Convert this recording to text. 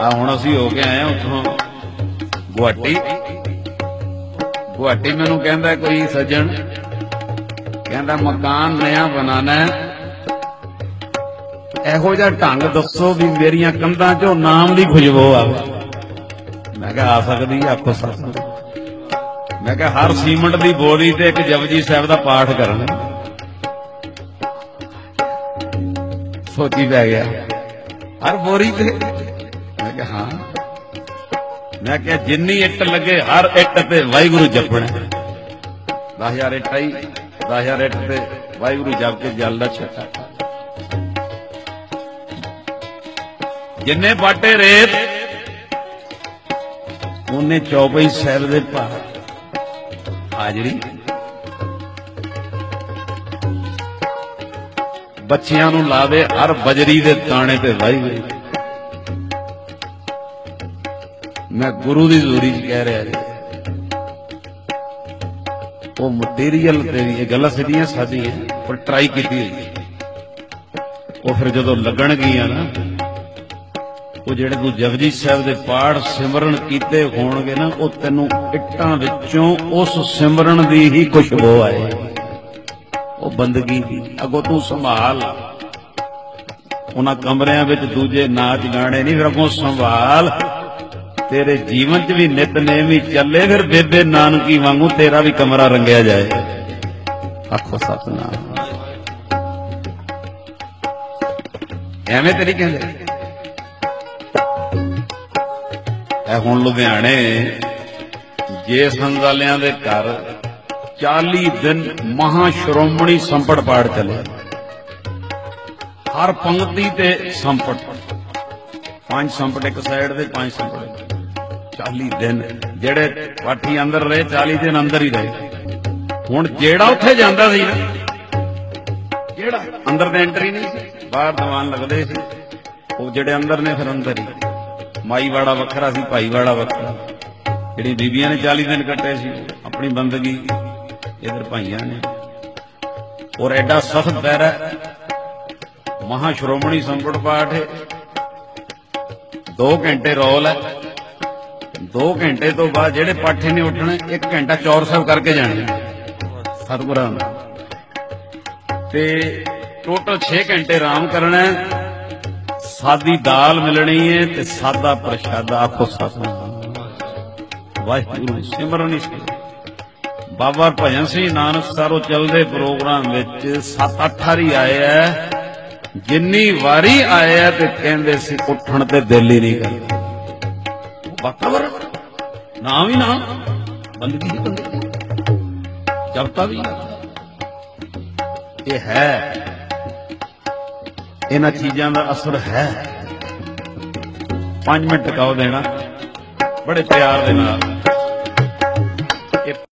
ਆ ਹੁਣ ਅਸੀਂ ਹੋ ਕੇ ਆਏ ਉੱਥੋਂ ਗੁਹਾਟੀ। ਗੁਹਾਟੀ ਮੈਨੂੰ ਕਹਿੰਦਾ ਕੋਈ ਸੱਜਣ ਕਹਿੰਦਾ ਮਕਾਨ ਨया ਬਣਾਣਾ ਇਹੋ ਜਿਹਾ ਢੰਗ ਦੱਸੋ ਵੀ ਮੇਰੀਆਂ ਕੰਧਾਂ 'ਚੋਂ ਨਾਮ ਦੀ ਖੁਸ਼ਬੂ ਆਵੇ। ਮੈਂ ਕਿਹਾ ਆ ਸਕਦੀ ਹੈ, ਆਖੋ ਸੱਚ ਮੈਂ ਕਿਹਾ ਹਰ ਸੀਮੈਂਟ ਦੀ ਬੋਰੀ ਤੇ ਇੱਕ ਜਪਜੀ ਸਾਹਿਬ ਦਾ ਪਾਠ ਕਰਨ। ਸੋਚੀ ਪੈ ਗਿਆ। ਹਰ ਬੋਰੀ ਤੇ। ਮੈਂ ਕਿਹਾ, ਹਾਂ। ਮੈਂ ਕਿਹਾ, ਜਿੰਨੀ ਇੱਟ ਲੱਗੇ, ਹਰ ਇੱਟ ਤੇ ਵਾਹਿਗੁਰੂ ਜਪਣਾ। 10000 ਇੱਟ ਆਈ 10000 ਇੱਟ ਤੇ ਵਾਹਿਗੁਰੂ ਜਪ ਕੇ ਜਲ ਦਾ ਛੱਟਾ। ਜਿੰਨੇ ਬਾਟੇ ਰੇਤ, ਉਹਨੇ ਚੌਪਈ ਸਾਹਿਬ ਦੇ ਭਾਰ। ਹਾਜ਼ਰੀ ਬੱਚਿਆਂ ਨੂੰ ਲਾਵੇ ਹਰ ਬਜਰੀ ਦੇ ਤਾਣੇ ਤੇ ਵਾਹਿਗੁਰੂ ਮੈਂ ਗੁਰੂ ਦੀ ਜ਼ੂਰੀ ਚ ਕਹਿ ਰਿਹਾ ਜੀ ਉਹ ਮਟੀਰੀਅਲ ਤੇ ਵੀ ਇਹ ਗੱਲਾਂ ਸਿੱਧੀਆਂ ਸਾਦੀਆਂ ਪਰ ਟਰਾਈ ਕੀਤੀ ਹੋਈ ਉਹ ਫਿਰ ਜਦੋਂ ਲੱਗਣਗੀਆਂ ਨਾ, ਉਹ ਜਿਹੜੇ ਤੂੰ ਜਗਜੀਤ ਸਾਹਿਬ ਦੇ ਪਾਠ ਸਿਮਰਨ ਕੀਤੇ ਹੋਣਗੇ ਨਾ, ਉਹ ਤੈਨੂੰ ਇੱਟਾਂ ਵਿੱਚੋਂ ਉਸ ਸਿਮਰਨ ਦੀ ਹੀ ਖੁਸ਼ਬੂ ਆਏ ਉਹ ਬੰਦਗੀ ਦੀ ਅਗੋ ਤੂੰ ਸੰਭਾਲ। ਉਹਨਾਂ ਕਮਰਿਆਂ ਵਿੱਚ ਦੂਜੇ ਨਾਚ ਗਾਣੇ ਨਹੀਂ, ਫਿਰ ਅਗੋਂ ਸੰਭਾਲ। ਤੇਰੇ ਜੀਵਨ 'ਚ ਵੀ ਨਿਤਨੇਮ ਹੀ ਚੱਲੇ, ਫਿਰ ਬੇਬੇ ਨਾਨਕੀ ਵਾਂਗੂ ਤੇਰਾ ਵੀ ਕਮਰਾ ਰੰਗਿਆ ਜਾਏ। ਆਖੋ ਸਤਨਾਮ। ਐਵੇਂ ਤੇ ਨਹੀਂ ਕਹਿੰਦੇ? ਇਹ ਹੁਣ ਲੁਧਿਆਣੇ ਜੇ ਸੰਗਾਲਿਆਂ ਦੇ ਘਰ 40 ਦਿਨ ਮਹਾ ਸ਼੍ਰੋਮਣੀ ਸੰਪਟ ਪਾੜ ਚੱਲੇ। ਹਰ ਪੰਕਤੀ ਤੇ ਸੰਪਟ ਪੰਜ ਸੰਪਟ ਇੱਕ ਸਾਈਡ ਦੇ ਪੰਜ ਸੰਪਟ 40 ਦਿਨ ਜਿਹੜੇ ਪਾਠੀ ਅੰਦਰ ਰਹੇ 40 ਦਿਨ ਅੰਦਰ ਹੀ ਰਹੇ। ਹੁਣ ਜਿਹੜਾ ਉੱਥੇ ਜਾਂਦਾ ਸੀ ਨਾ, ਜਿਹੜਾ ਅੰਦਰ ਤੇ ਐਂਟਰੀ ਨਹੀਂ ਸੀ, ਬਾਹਰ ਦੀਵਾਨ ਲੱਗਦੇ ਸੀ, ਉਹ ਜਿਹੜੇ ਅੰਦਰ ਨੇ ਫਿਰ ਅੰਦਰ ਹੀ। ਮਾਈ ਵਾੜਾ ਵੱਖਰਾ ਸੀ, ਭਾਈ ਵਾੜਾ ਵੱਖਰਾ। ਜਿਹੜੀ ਬੀਬੀਆਂ ਨੇ 40 ਦਿਨ ਕੱਟੇ ਸੀ, ਆਪਣੀ ਬੰਦਗੀ ਇਧਰ ਭਾਈਆਂ ਨੇ। ਔਰ ਐਡਾ ਸਖਤ ਪੈਰਾ ਮਹਾ ਸ਼੍ਰੋਮਣੀ ਸੰਕਟ ਪਾਠ ਹੈ। 2 ਘੰਟੇ ਰੋਲ ਹੈ। 2 ਘੰਟੇ ਤੋਂ ਬਾਅਦ ਜਿਹੜੇ ਪਾਠੇ ਨੇ ਉੱਠਣੇ 1 ਘੰਟਾ ਚੌਰ ਸਾਹਿਬ ਕਰਕੇ ਜਾਣੇ। ਸਤਿਗੁਰਾਂ ਤੇ ਟੋਟਲ 6 ਘੰਟੇ ਆਰਾਮ ਕਰਨਾ ਹੈ। ਸਾਦੀ ਦਾਲ ਮਿਲਣੀ ਹੈ ਤੇ ਸਾਦਾ ਪ੍ਰਸ਼ਾਦਾ ਆਖੋ ਸਤਿਨਾਮ ਵਾਹਿਗੁਰੂ ਸਿਮਰਨ ਇਸ ਬਾਬਾ ਭਜਨ ਸਿੰਘ ਨਾਨਕ ਸਾਰੋ ਚੱਲਦੇ ਪ੍ਰੋਗਰਾਮ ਵਿੱਚ 7-8 ਵਾਰੀ ਆਏ ਐ। ਜਿੰਨੀ ਵਾਰੀ ਆਏ ਐ ਤੇ ਕਹਿੰਦੇ ਸੀ ਉੱਠਣ ਤੇ ਦਿਲ ਹੀ ਨਹੀਂ ਕਰਦਾ। ਵਾਤਾਵਰਨ ਨਾ ਵੀ ਨਾ, ਬੰਦਗੀ ਹੀ ਬੰਦਗੀ। ਜਪਤਾ ਵੀ ਇਹ ਹੈ। ਇਹਨਾਂ ਚੀਜ਼ਾਂ ਦਾ ਅਸਰ ਹੈ। 5 ਮਿੰਟ ਟਿਕਾਓ ਦੇਣਾ। ਬੜੇ ਪਿਆਰ ਦੇ ਨਾਲ।